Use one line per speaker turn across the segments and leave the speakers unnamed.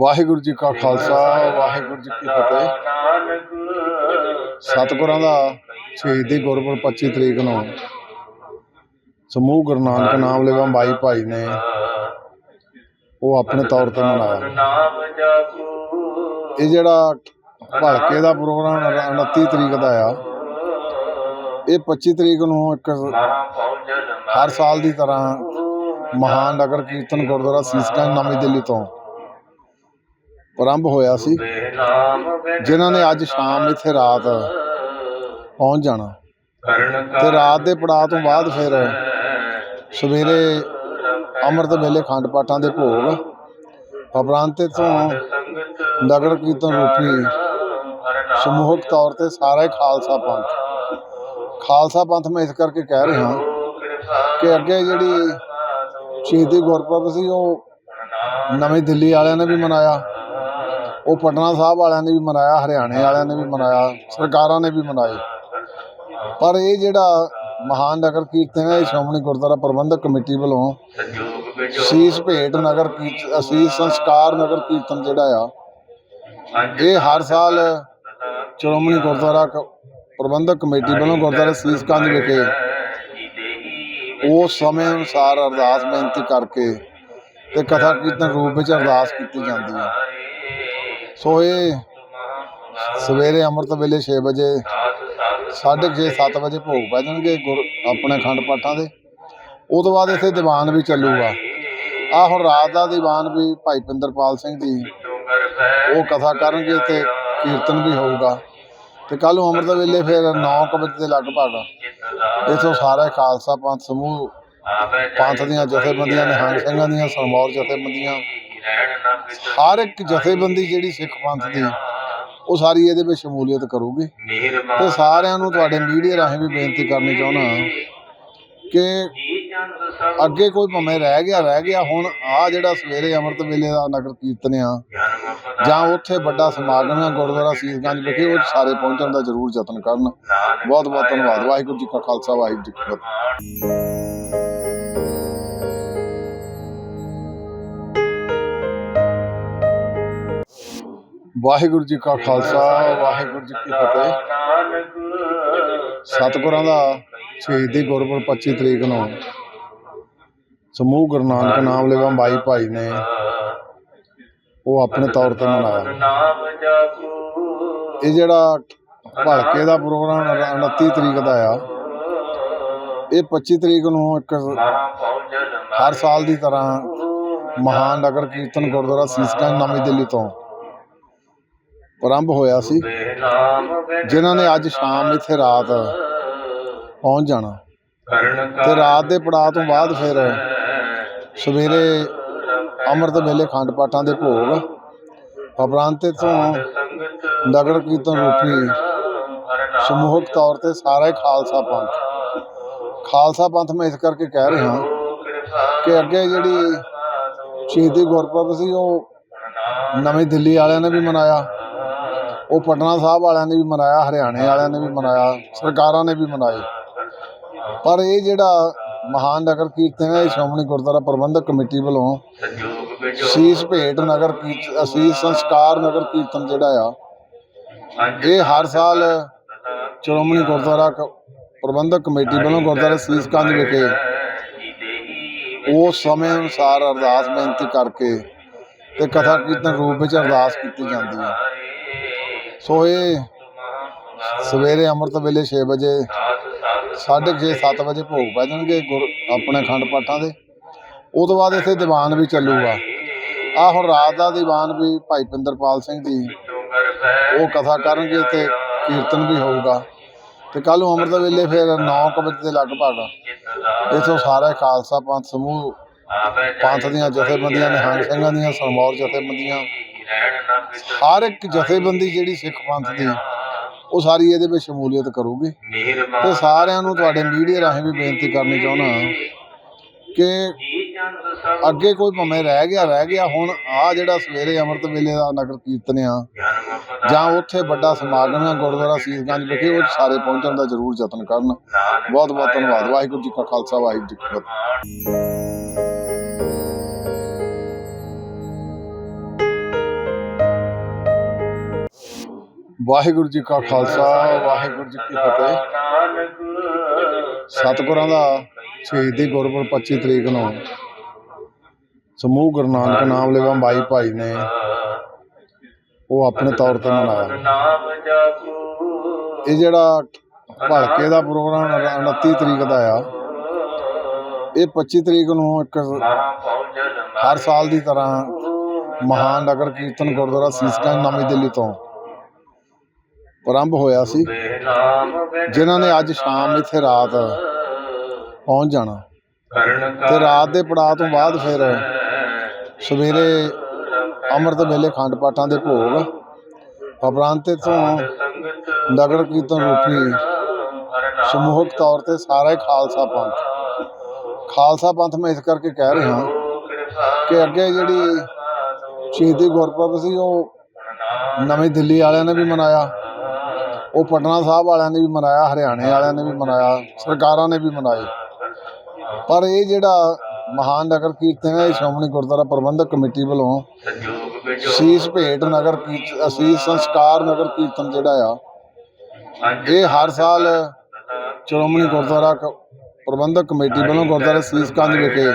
ਵਾਹਿਗੁਰੂ ਜੀ ਕਾ ਖਾਲਸਾ, ਵਾਹਿਗੁਰੂ ਜੀ ਕੀ ਫਤਿਹ। ਸਤਿਗੁਰਾਂ ਦਾ ਸ਼ਹੀਦੀ ਗੁਰਪੁਰਬ 25 ਤਰੀਕ ਨੂੰ। ਸਮੂਹ ਗੁਰੂ ਨਾਨਕ ਨਾਮ ਲੈਵਾ ਬਾਈ ਭਾਈ ਨੇ ਉਹ ਆਪਣੇ ਤੌਰ ਤੇ ਮਨਾਇਆ। ਇਹ ਜਿਹੜਾ ਭਲਕੇ ਦਾ ਪ੍ਰੋਗਰਾਮ 29 ਤਰੀਕ ਦਾ ਆ। ਇਹ 25 ਤਰੀਕ ਨੂੰ ਇੱਕ ਹਰ ਸਾਲ ਦੀ ਤਰ੍ਹਾਂ ਮਹਾਨ ਨਗਰ ਕੀਰਤਨ ਗੁਰਦੁਆਰਾ ਸੀਸਗੰਜ ਨਵੀਂ ਦਿੱਲੀ ਤੋਂ ਪ੍ਰਾਰੰਭ ਹੋਇਆ ਸੀ
ਨਾਮ
ਜਿਨ੍ਹਾਂ ਨੇ ਅੱਜ ਸ਼ਾਮ ਇੱਥੇ ਰਾਤ ਪਹੁੰਚ ਜਾਣਾ।
ਕਰਨ
ਤੇ ਰਾਤ ਦੇ ਪੜਾਅ ਤੋਂ ਬਾਅਦ ਫਿਰ ਸਵੇਰੇ ਅੰਮ੍ਰਿਤ ਵੇਲੇ ਖੰਡ ਪਾਠਾਂ ਦੇ ਭੋਗ ਉਪਰੰਤ ਤੋਂ ਨਗਰ ਕੀਰਤਨ ਰੂਪੀ ਸਮੂਹਕ ਤੌਰ ਤੇ ਸਾਰਾ ਖਾਲਸਾ ਪੰਥ। ਖਾਲਸਾ ਪੰਥ ਮੈਂ ਇਸ ਕਰਕੇ ਕਹਿ ਰਿਹਾ ਕਿ ਅੱਗੇ ਜਿਹੜੀ ਸ਼ਹੀਦੀ ਗੁਰਪੁਰਬ ਸੀ, ਉਹ ਨਵੀਂ ਦਿੱਲੀ ਵਾਲਿਆਂ ਨੇ ਵੀ ਮਨਾਇਆ। ਉਹ ਪਟਨਾ ਸਾਹਿਬ ਵਾਲਿਆਂ ਨੇ ਵੀ ਮਨਾਇਆ, ਹਰਿਆਣੇ ਵਾਲਿਆਂ ਨੇ ਵੀ ਮਨਾਇਆ, ਸਰਕਾਰਾਂ ਨੇ ਵੀ ਮਨਾਏ। ਪਰ ਇਹ ਜਿਹੜਾ ਮਹਾਨ ਨਗਰ ਕੀਰਤਨ ਹੈ, ਇਹ ਸ਼੍ਰੋਮਣੀ ਗੁਰਦੁਆਰਾ ਪ੍ਰਬੰਧਕ ਕਮੇਟੀ ਵੱਲੋਂ ਸੀਸ ਭੇਟ ਨਗਰ ਕੀਰਤਨ ਅਸੀਸ ਸੰਸਕਾਰ ਨਗਰ ਕੀਰਤਨ ਜਿਹੜਾ ਆ, ਇਹ ਹਰ ਸਾਲ ਸ਼੍ਰੋਮਣੀ ਗੁਰਦੁਆਰਾ ਕ- ਪ੍ਰਬੰਧਕ ਕਮੇਟੀ ਵੱਲੋਂ ਗੁਰਦੁਆਰਾ ਸੀਸਗੰਜ ਵਿਖੇ ਉਸ ਸਮੇਂ ਅਨੁਸਾਰ ਅਰਦਾਸ ਬੇਨਤੀ ਕਰਕੇ ਤੇ ਕਥਾ ਕੀਰਤਨ ਰੂਪ ਵਿੱਚ ਅਰਦਾਸ ਕੀਤੀ ਜਾਂਦੀ ਹੈ। ਸੋ ਇਹ ਸਵੇਰੇ ਅੰਮ੍ਰਿਤ ਵੇਲੇ 6 ਵਜੇ 6:30 7 ਵਜੇ ਭੋਗ ਪੈ ਜਾਣਗੇ ਗੁਰ, ਆਪਣੇ ਖੰਡ ਪਾਠਾਂ ਦੇ। ਉਹ ਤੋਂ ਬਾਅਦ ਇੱਥੇ ਦੀਵਾਨ ਵੀ ਚੱਲੂਗਾ। ਆ ਹੁਣ ਰਾਤ ਦਾ ਦੀਵਾਨ ਵੀ ਭਾਈ ਪਿੰਦਰਪਾਲ ਸਿੰਘ ਜੀ, ਉਹ ਕਥਾ ਕਰਨਗੇ ਤੇ ਕੀਰਤਨ ਵੀ ਹੋਊਗਾ। ਤੇ ਕੱਲ ਨੂੰ ਅੰਮ੍ਰਿਤ ਵੇਲੇ ਫਿਰ 9 ਵਜੇ ਦੇ ਲਗਭਗ ਇਥੋਂ ਸਾਰੇ ਖਾਲਸਾ ਪੰਥ ਸਮੂਹ, ਪੰਥ ਦੀਆਂ ਜਥੇਬੰਦੀਆਂ, ਨਿਹੰਗ ਸਿੰਘਾਂ ਦੀਆਂ ਸਰਮੌਰ ਜਥੇਬੰਦੀਆਂ ਹਰ ਇੱਕ ਜਥੇਬੰਦੀ ਜਿਹੜੀ ਸਿੱਖ ਪੰਥ ਦੀ, ਉਹ ਸਾਰੀ ਇਹਦੇ ਵਿੱਚ ਸ਼ਮੂਲੀਅਤ ਕਰੂਗੀ। ਤੇ ਸਾਰਿਆਂ ਨੂੰ ਤੁਹਾਡੇ ਮੀਡੀਆ ਰਾਹੀਂ ਵੀ ਬੇਨਤੀ ਕਰਨੀ ਚਾਹੁੰਦਾ ਕਿ ਅੱਗੇ ਕੋਈ ਭਵੇਂ ਰਹਿ ਗਿਆ ਰਹਿ ਗਿਆ, ਹੁਣ ਆ ਜਿਹੜਾ ਸਵੇਰੇ ਅੰਮ੍ਰਿਤ ਵੇਲੇ ਦਾ ਨਗਰ ਕੀਰਤਨ ਆ, ਜਾਂ ਉੱਥੇ ਵੱਡਾ ਸਮਾਗਮ ਆ ਗੁਰਦੁਆਰਾ ਸੀਸਗੰਜ ਵਿਖੇ, ਉਹ ਸਾਰੇ ਪਹੁੰਚਣ ਦਾ ਜ਼ਰੂਰ ਯਤਨ ਕਰਨ। ਬਹੁਤ ਬਹੁਤ ਧੰਨਵਾਦ। ਵਾਹਿਗੁਰੂ ਜੀ ਕਾ ਖਾਲਸਾ, ਵਾਹਿਗੁਰੂ ਜੀ ਕੀ ਫਤਿਹ। ਵਾਹਿਗੁਰੂ ਜੀ ਕਾ ਖਾਲਸਾ ਵਾਹਿਗੁਰੂ ਜੀ ਕੀ ਫਤਿਹ। ਸਤਿਗੁਰਾਂ ਦਾ ਸ਼ਹੀਦੀ ਗੁਰਪੁਰਬ 25 ਤਰੀਕ ਨੂੰ ਸਮੂਹ ਗੁਰੂ ਨਾਨਕ ਨਾਮ ਲੈਵਾ ਬਾਈ ਭਾਈ ਨੇ ਉਹ ਆਪਣੇ ਤੌਰ ਤੇ ਮਨਾਇਆ। ਇਹ ਜਿਹੜਾ ਭਲਕੇ ਦਾ ਪ੍ਰੋਗਰਾਮ 29 ਤਰੀਕ ਦਾ ਆ। ਇਹ 25 ਤਰੀਕ ਨੂੰ ਇੱਕ ਹਰ ਸਾਲ ਦੀ ਤਰ੍ਹਾਂ ਮਹਾਨ ਨਗਰ ਕੀਰਤਨ ਗੁਰਦੁਆਰਾ ਸੀਸਗੰਜ ਨਵੀਂ ਦਿੱਲੀ ਤੋਂ। ਆਰੰਭ ਹੋਇਆ ਸੀ। ਜਿਨ੍ਹਾਂ ਨੇ ਅੱਜ ਸ਼ਾਮ ਇੱਥੇ ਰਾਤ ਪਹੁੰਚ ਜਾਣਾ।
ਕਰਨ
ਤੇ ਰਾਤ ਦੇ ਪੜਾਅ ਤੋਂ ਬਾਅਦ ਫਿਰ ਸਵੇਰੇ ਅੰਮ੍ਰਿਤ ਵੇਲੇ ਖੰਡ ਪਾਠਾਂ ਦੇ ਭੋਗ ਉਪਰੰਤ ਤੋਂ ਨਗਰ ਕੀਰਤਨ ਰੂਪੀ ਸਮੂਹਕ ਤੌਰ ਤੇ ਸਾਰਾ ਹੀ ਖਾਲਸਾ ਪੰਥ। ਖਾਲਸਾ ਪੰਥ ਮੈਂ ਇਸ ਕਰਕੇ ਕਹਿ ਰਿਹਾ ਕਿ ਅੱਗੇ ਜਿਹੜੀ ਸ਼ਹੀਦੀ ਗੁਰਪੁਰਬ ਸੀ, ਉਹ ਨਵੀਂ ਦਿੱਲੀ ਵਾਲਿਆਂ ਨੇ ਵੀ ਮਨਾਇਆ। ਉਹ ਪਟਨਾ ਸਾਹਿਬ ਵਾਲਿਆਂ ਨੇ ਵੀ ਮਨਾਇਆ, ਹਰਿਆਣੇ ਵਾਲਿਆਂ ਨੇ ਵੀ ਮਨਾਇਆ, ਸਰਕਾਰਾਂ ਨੇ ਵੀ ਮਨਾਏ ਪਰ ਇਹ ਜਿਹੜਾ ਮਹਾਨ ਨਗਰ ਕੀਰਤਨ ਹੈ ਸ਼੍ਰੋਮਣੀ ਗੁਰਦੁਆਰਾ ਪ੍ਰਬੰਧਕ ਕਮੇਟੀ ਵੱਲੋਂ ਸੀਸ ਭੇਟ ਨਗਰ ਕੀਰਤਨ ਅਸੀਸ ਸੰਸਕਾਰ ਨਗਰ ਕੀਰਤਨ ਜਿਹੜਾ ਆ, ਇਹ ਹਰ ਸਾਲ ਸ਼੍ਰੋਮਣੀ ਗੁਰਦੁਆਰਾ ਕ- ਪ੍ਰਬੰਧਕ ਕਮੇਟੀ ਵੱਲੋਂ ਗੁਰਦੁਆਰਾ ਸੀਸਗੰਜ ਵਿਖੇ ਉਸ ਸਮੇਂ ਅਨੁਸਾਰ ਅਰਦਾਸ ਬੇਨਤੀ ਕਰਕੇ ਤੇ ਕਥਾ ਕੀਰਤਨ ਰੂਪ ਵਿੱਚ ਅਰਦਾਸ ਕੀਤੀ ਜਾਂਦੀ ਹੈ। ਸੋ ਇਹ ਸਵੇਰੇ ਅੰਮ੍ਰਿਤ ਵੇਲੇ 6 ਵਜੇ 6:30 7 ਵਜੇ ਭੋਗ ਪੈ ਜਾਣਗੇ ਗੁਰ, ਆਪਣੇ ਖੰਡ ਪਾਠਾਂ ਦੇ। ਉਹ ਤੋਂ ਬਾਅਦ ਇੱਥੇ ਦੀਵਾਨ ਵੀ ਚੱਲੂਗਾ। ਆ ਹੁਣ ਰਾਤ ਦਾ ਦੀਵਾਨ ਵੀ ਭਾਈ ਪਿੰਦਰਪਾਲ ਸਿੰਘ ਜੀ, ਉਹ ਕਥਾ ਕਰਨਗੇ ਤੇ ਕੀਰਤਨ ਵੀ ਹੋਊਗਾ। ਤੇ ਕੱਲ ਨੂੰ ਅੰਮ੍ਰਿਤ ਵੇਲੇ ਫਿਰ 9 ਵਜੇ ਦੇ ਲਗਭਗ ਇਥੋਂ ਸਾਰਾ ਖਾਲਸਾ ਪੰਥ ਸਮੂਹ, ਪੰਥ ਦੀਆਂ ਜਥੇਬੰਦੀਆਂ, ਨਿਹੰਗ ਸਿੰਘਾਂ ਦੀਆਂ ਸਰਮੌਰ ਜਥੇਬੰਦੀਆਂ ਹਰ ਇੱਕ ਜਥੇਬੰਦੀ ਜਿਹੜੀ ਸਿੱਖ ਪੰਥ ਦੀ ਉਹ ਸਾਰੀ ਇਹਦੇ ਵਿੱਚ ਸ਼ਮੂਲੀਅਤ ਕਰੂਗੀ। ਤੇ ਸਾਰਿਆਂ ਨੂੰ ਤੁਹਾਡੇ ਮੀਡੀਆ ਰਾਹੀਂ ਵੀ ਬੇਨਤੀ ਕਰਨੀ ਚਾਹੁੰਦਾ ਕਿ ਅੱਗੇ ਕੋਈ ਭਵੇਂ ਰਹਿ ਗਿਆ ਰਹਿ ਗਿਆ ਹੁਣ ਆ ਜਿਹੜਾ ਸਵੇਰੇ ਅੰਮ੍ਰਿਤ ਵੇਲੇ ਦਾ ਨਗਰ ਕੀਰਤਨ ਆ ਜਾਂ ਉੱਥੇ ਵੱਡਾ ਸਮਾਗਮ ਆ ਗੁਰਦੁਆਰਾ ਸੀਸਗੰਜ ਵਿਖੇ ਉਹ ਸਾਰੇ ਪਹੁੰਚਣ ਦਾ ਜ਼ਰੂਰ ਯਤਨ ਕਰਨ। ਬਹੁਤ ਬਹੁਤ ਧੰਨਵਾਦ। ਵਾਹਿਗੁਰੂ ਜੀ ਕਾ ਖਾਲਸਾ ਵਾਹਿਗੁਰੂ ਜੀ ਕੀ ਫਤਿਹ। ਵਾਹਿਗੁਰੂ ਜੀ ਕਾ ਖਾਲਸਾ ਵਾਹਿਗੁਰੂ ਜੀ ਕੀ ਫਤਿਹ। ਸਤਿਗੁਰਾਂ ਦਾ ਸ਼ਹੀਦੀ ਗੁਰਪੁਰਬ 25 ਤਰੀਕ ਨੂੰ। ਸਮੂਹ ਗੁਰੂ ਨਾਨਕ ਨਾਮ ਲੈਵਾ ਬਾਈ ਭਾਈ ਨੇ। ਉਹ ਆਪਣੇ ਤੌਰ ਤੇ ਮਨਾਇਆ। ਇਹ ਜਿਹੜਾ ਭਲਕੇ ਦਾ ਪ੍ਰੋਗਰਾਮ 29 ਤਰੀਕ ਦਾ ਆ। ਇਹ 25 ਤਰੀਕ ਨੂੰ ਇੱਕ ਹਰ ਸਾਲ ਦੀ ਤਰ੍ਹਾਂ ਮਹਾਨ ਨਗਰ ਕੀਰਤਨ ਗੁਰਦੁਆਰਾ ਸੀਸਗੰਜ ਨਵੀਂ ਦਿੱਲੀ ਤੋਂ ਆਰੰਭ ਹੋਇਆ ਸੀ। ਜਿਨ੍ਹਾਂ ਨੇ ਅੱਜ ਸ਼ਾਮ ਇੱਥੇ ਰਾਤ ਪਹੁੰਚ ਜਾਣਾ।
ਕਰਨ
ਤੇ ਰਾਤ ਦੇ ਪੜਾਅ ਤੋਂ ਬਾਅਦ ਫਿਰ ਸਵੇਰੇ ਅੰਮ੍ਰਿਤ ਵੇਲੇ ਖੰਡ ਪਾਠਾਂ ਦੇ ਭੋਗ ਉਪਰੰਤ ਤੋਂ ਨਗਰ ਕੀਰਤਨ ਰੂਪੀ, ਸਮੂਹਕ ਤੌਰ ਤੇ ਸਾਰਾ ਹੀ ਖਾਲਸਾ ਪੰਥ। ਖਾਲਸਾ ਪੰਥ ਮੈਂ ਇਸ ਕਰਕੇ ਕਹਿ ਰਿਹਾ ਕਿ ਅੱਗੇ ਜਿਹੜੀ ਸ਼ਹੀਦੀ ਗੁਰਪੁਰਬ ਸੀ, ਉਹ ਨਵੀਂ ਦਿੱਲੀ ਵਾਲਿਆਂ ਨੇ ਵੀ ਮਨਾਇਆ। ਉਹ ਪਟਨਾ ਸਾਹਿਬ ਵਾਲਿਆਂ ਨੇ ਵੀ ਮਨਾਇਆ, ਹਰਿਆਣੇ ਵਾਲਿਆਂ ਨੇ ਵੀ ਮਨਾਇਆ, ਸਰਕਾਰਾਂ ਨੇ ਵੀ ਮਨਾਏ। ਪਰ ਇਹ ਜਿਹੜਾ ਮਹਾਨ ਨਗਰ ਕੀਰਤਨ ਹੈ, ਇਹ ਸ਼੍ਰੋਮਣੀ ਗੁਰਦੁਆਰਾ ਪ੍ਰਬੰਧਕ ਕਮੇਟੀ ਵੱਲੋਂ ਸੀਸ ਭੇਟ ਨਗਰ ਕੀਰਤਨ ਅਸੀਸ ਸੰਸਕਾਰ ਨਗਰ ਕੀਰਤਨ ਜਿਹੜਾ ਆ, ਇਹ ਹਰ ਸਾਲ ਸ਼੍ਰੋਮਣੀ ਗੁਰਦੁਆਰਾ ਕ- ਪ੍ਰਬੰਧਕ ਕਮੇਟੀ ਵੱਲੋਂ ਗੁਰਦੁਆਰਾ ਸੀਸਗੰਜ ਵਿਖੇ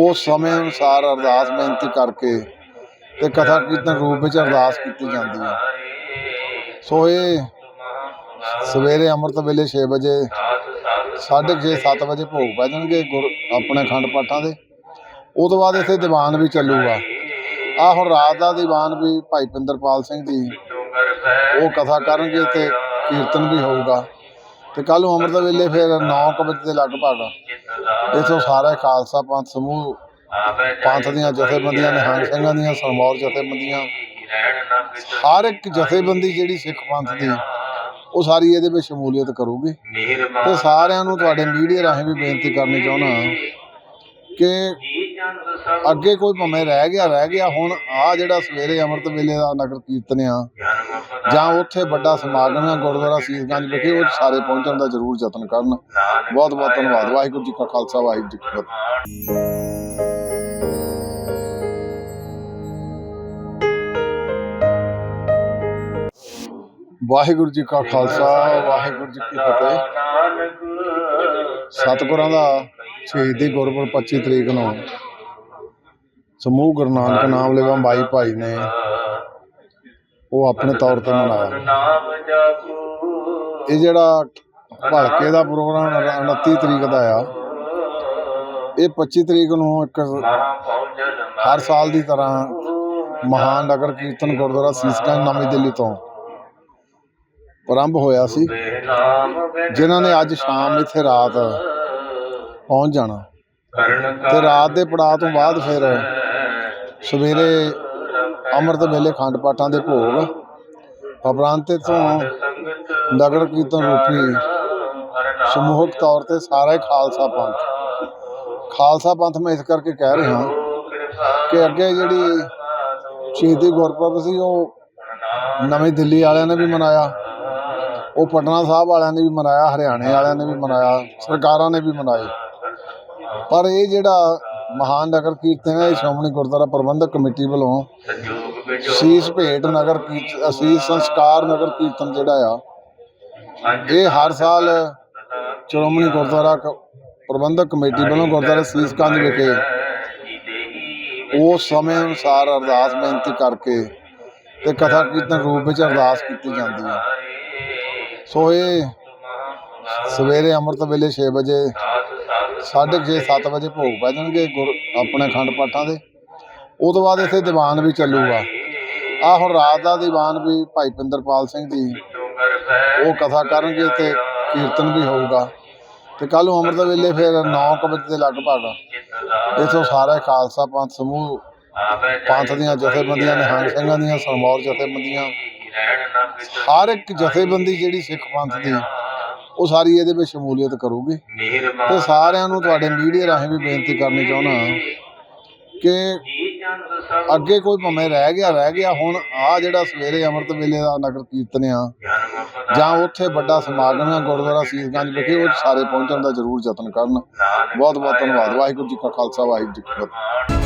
ਉਸ ਸਮੇਂ ਅਨੁਸਾਰ ਅਰਦਾਸ ਬੇਨਤੀ ਕਰਕੇ ਤੇ ਕਥਾ ਕੀਰਤਨ ਰੂਪ ਵਿੱਚ ਅਰਦਾਸ ਕੀਤੀ ਜਾਂਦੀ ਹੈ। ਸੋ ਇਹ ਸਵੇਰੇ ਅੰਮ੍ਰਿਤ ਵੇਲੇ 6 ਵਜੇ 6:30 7 ਵਜੇ ਭੋਗ ਪੈ ਜਾਣਗੇ ਗੁਰ, ਆਪਣੇ ਖੰਡ ਪਾਠਾਂ ਦੇ। ਉਹ ਤੋਂ ਬਾਅਦ ਇੱਥੇ ਦੀਵਾਨ ਵੀ ਚੱਲੂਗਾ। ਆ ਹੁਣ ਰਾਤ ਦਾ ਦੀਵਾਨ ਵੀ ਭਾਈ ਪਿੰਦਰਪਾਲ ਸਿੰਘ ਜੀ, ਉਹ ਕਥਾ ਕਰਨਗੇ ਤੇ ਕੀਰਤਨ ਵੀ ਹੋਊਗਾ। ਤੇ ਕੱਲ ਨੂੰ ਅੰਮ੍ਰਿਤ ਵੇਲੇ ਫਿਰ 9 ਵਜੇ ਦੇ ਲਗਭਗ ਇਥੋਂ ਸਾਰੇ ਖਾਲਸਾ ਪੰਥ ਸਮੂਹ, ਪੰਥ ਦੀਆਂ ਜਥੇਬੰਦੀਆਂ, ਨਿਹੰਗ ਸਿੰਘਾਂ ਦੀਆਂ ਸਰਮੌਰ ਜਥੇਬੰਦੀਆਂ ਹਰ ਇੱਕ ਜਥੇਬੰਦੀ ਜਿਹੜੀ ਸਿੱਖ ਪੰਥ ਦੀ ਉਹ ਸਾਰੀ ਇਹਦੇ ਵਿੱਚ ਸ਼ਮੂਲੀਅਤ ਕਰੂਗੀ। ਤੇ ਸਾਰਿਆਂ ਨੂੰ ਤੁਹਾਡੇ ਮੀਡੀਆ ਰਾਹੀਂ ਵੀ ਬੇਨਤੀ ਕਰਨੀ ਚਾਹੁੰਦਾ ਕਿ ਅੱਗੇ ਕੋਈ ਭਵੇਂ ਰਹਿ ਗਿਆ ਰਹਿ ਗਿਆ ਹੁਣ ਆ ਜਿਹੜਾ ਸਵੇਰੇ ਅੰਮ੍ਰਿਤ ਵੇਲੇ ਦਾ ਨਗਰ ਕੀਰਤਨ ਆ ਜਾਂ ਉੱਥੇ ਵੱਡਾ ਸਮਾਗਮ ਆ ਗੁਰਦੁਆਰਾ ਸੀਸਗੰਜ ਵਿਖੇ ਉਹ ਸਾਰੇ ਪਹੁੰਚਣ ਦਾ ਜ਼ਰੂਰ ਯਤਨ ਕਰਨ। ਬਹੁਤ ਬਹੁਤ ਧੰਨਵਾਦ। ਵਾਹਿਗੁਰੂ ਜੀ ਕਾ ਖਾਲਸਾ ਵਾਹਿਗੁਰੂ ਜੀ ਕੀ ਫਤਿਹ। ਵਾਹਿਗੁਰੂ ਜੀ ਕਾ ਖਾਲਸਾ, ਵਾਹਿਗੁਰੂ ਜੀ ਕੀ ਫਤਿਹ। ਸਤਿਗੁਰਾਂ ਦਾ ਸ਼ਹੀਦੀ ਗੁਰਪੁਰਬ 25 ਤਰੀਕ ਨੂੰ ਸਮੂਹ ਗੁਰੂ ਨਾਨਕ ਨਾਮ ਲੈਵਾ ਬਾਈ ਭਾਈ ਨੇ ਉਹ ਆਪਣੇ ਤੌਰ ਤੇ ਮਨਾਇਆ। ਇਹ ਜਿਹੜਾ ਭਲਕੇ ਦਾ ਪ੍ਰੋਗਰਾਮ 29 ਤਰੀਕ ਦਾ ਆ। ਇਹ 25 ਤਰੀਕ ਨੂੰ ਇੱਕ ਹਰ ਸਾਲ ਦੀ ਤਰ੍ਹਾਂ ਮਹਾਨ ਨਗਰ ਕੀਰਤਨ ਗੁਰਦੁਆਰਾ ਸੀਸਗੰਜ ਨਵੀਂ ਦਿੱਲੀ ਤੋਂ ਆਰੰਭ ਹੋਇਆ ਸੀ।
ਨਾਮ
ਜਿਨ੍ਹਾਂ ਨੇ ਅੱਜ ਸ਼ਾਮ ਇੱਥੇ ਰਾਤ ਪਹੁੰਚ ਜਾਣਾ।
ਕਰਨ
ਤੇ ਰਾਤ ਦੇ ਪੜਾਅ ਤੋਂ ਬਾਅਦ ਫਿਰ ਸਵੇਰੇ ਅੰਮ੍ਰਿਤ ਵੇਲੇ ਖੰਡ ਪਾਠਾਂ ਦੇ ਭੋਗ ਉਪਰੰਤ ਤੋਂ ਨਗਰ ਕੀਰਤਨ ਰੂਪੀ, ਸਮੂਹਕ ਤੌਰ ਤੇ ਸਾਰਾ ਖਾਲਸਾ ਪੰਥ। ਖਾਲਸਾ ਪੰਥ ਮੈਂ ਇਸ ਕਰਕੇ ਕਹਿ ਰਿਹਾ ਕਿ ਅੱਗੇ ਜਿਹੜੀ ਸ਼ਹੀਦੀ ਗੁਰਪੁਰਬ ਸੀ, ਉਹ ਨਵੀਂ ਦਿੱਲੀ ਵਾਲਿਆਂ ਨੇ ਵੀ ਮਨਾਇਆ। ਉਹ ਪਟਨਾ ਸਾਹਿਬ ਵਾਲਿਆਂ ਨੇ ਵੀ ਮਨਾਇਆ, ਹਰਿਆਣੇ ਵਾਲਿਆਂ ਨੇ ਵੀ ਮਨਾਇਆ, ਸਰਕਾਰਾਂ ਨੇ ਵੀ ਮਨਾਏ ਪਰ ਇਹ ਜਿਹੜਾ ਮਹਾਨ ਨਗਰ ਕੀਰਤਨ ਹੈ, ਇਹ ਸ਼੍ਰੋਮਣੀ ਗੁਰਦੁਆਰਾ ਪ੍ਰਬੰਧਕ ਕਮੇਟੀ ਵੱਲੋਂ ਸੀਸ ਭੇਟ ਨਗਰ ਕੀਰਤਨ ਅਸੀਸ ਸੰਸਕਾਰ ਨਗਰ ਕੀਰਤਨ ਜਿਹੜਾ ਆ, ਇਹ ਹਰ ਸਾਲ ਸ਼੍ਰੋਮਣੀ ਗੁਰਦੁਆਰਾ ਕ- ਪ੍ਰਬੰਧਕ ਕਮੇਟੀ ਵੱਲੋਂ ਗੁਰਦੁਆਰਾ ਸੀਸਗੰਜ ਵਿਖੇ ਉਸ ਸਮੇਂ ਅਨੁਸਾਰ ਅਰਦਾਸ ਬੇਨਤੀ ਕਰਕੇ ਤੇ ਕਥਾ ਕੀਰਤਨ ਰੂਪ ਵਿੱਚ ਅਰਦਾਸ ਕੀਤੀ ਜਾਂਦੀ ਹੈ। ਸੋ ਇਹ ਸਵੇਰੇ ਅੰਮ੍ਰਿਤ ਵੇਲੇ 6 ਵਜੇ 6:30 7 ਵਜੇ ਭੋਗ ਪੈ ਜਾਣਗੇ ਗੁਰ, ਆਪਣੇ ਖੰਡ ਪਾਠਾਂ ਦੇ। ਉਹ ਤੋਂ ਬਾਅਦ ਇੱਥੇ ਦੀਵਾਨ ਵੀ ਚੱਲੂਗਾ। ਆ ਹੁਣ ਰਾਤ ਦਾ ਦੀਵਾਨ ਵੀ ਭਾਈ ਪਿੰਦਰਪਾਲ ਸਿੰਘ ਜੀ, ਉਹ ਕਥਾ ਕਰਨਗੇ ਤੇ ਕੀਰਤਨ ਵੀ ਹੋਊਗਾ। ਤੇ ਕੱਲ ਨੂੰ ਅੰਮ੍ਰਿਤ ਵੇਲੇ ਫਿਰ 9 ਵਜੇ ਦੇ ਲਗਭਗ ਇਥੋਂ ਸਾਰਾ ਖਾਲਸਾ ਪੰਥ ਸਮੂਹ, ਪੰਥ ਦੀਆਂ ਜਥੇਬੰਦੀਆਂ, ਨਿਹੰਗ ਸਿੰਘਾਂ ਦੀਆਂ, ਸਰਮੌਰ ਜਥੇਬੰਦੀਆਂ ਹਰ ਇੱਕ ਜਥੇਬੰਦੀ ਜਿਹੜੀ ਸਿੱਖ ਪੰਥ ਦੀ, ਉਹ ਸਾਰੀ ਇਹਦੇ ਵਿੱਚ ਸ਼ਮੂਲੀਅਤ ਕਰੂਗੀ। ਤੇ ਸਾਰਿਆਂ ਨੂੰ ਤੁਹਾਡੇ ਮੀਡੀਆ ਰਾਹੀਂ ਵੀ ਬੇਨਤੀ ਕਰਨੀ ਚਾਹੁੰਦਾ ਕਿ ਅੱਗੇ ਕੋਈ ਭਵੇਂ ਰਹਿ ਗਿਆ ਰਹਿ ਗਿਆ, ਹੁਣ ਆ ਜਿਹੜਾ ਸਵੇਰੇ ਅੰਮ੍ਰਿਤ ਵੇਲੇ ਦਾ ਨਗਰ ਕੀਰਤਨ ਆ, ਜਾਂ ਉੱਥੇ ਵੱਡਾ ਸਮਾਗਮ ਆ ਗੁਰਦੁਆਰਾ ਸੀਸਗੰਜ ਵਿਖੇ, ਉਹ ਸਾਰੇ ਪਹੁੰਚਣ ਦਾ ਜ਼ਰੂਰ ਯਤਨ ਕਰਨ। ਬਹੁਤ ਬਹੁਤ ਧੰਨਵਾਦ। ਵਾਹਿਗੁਰੂ ਜੀ ਕਾ ਖਾਲਸਾ, ਵਾਹਿਗੁਰੂ ਜੀ ਕੀ ਫਤਿਹ।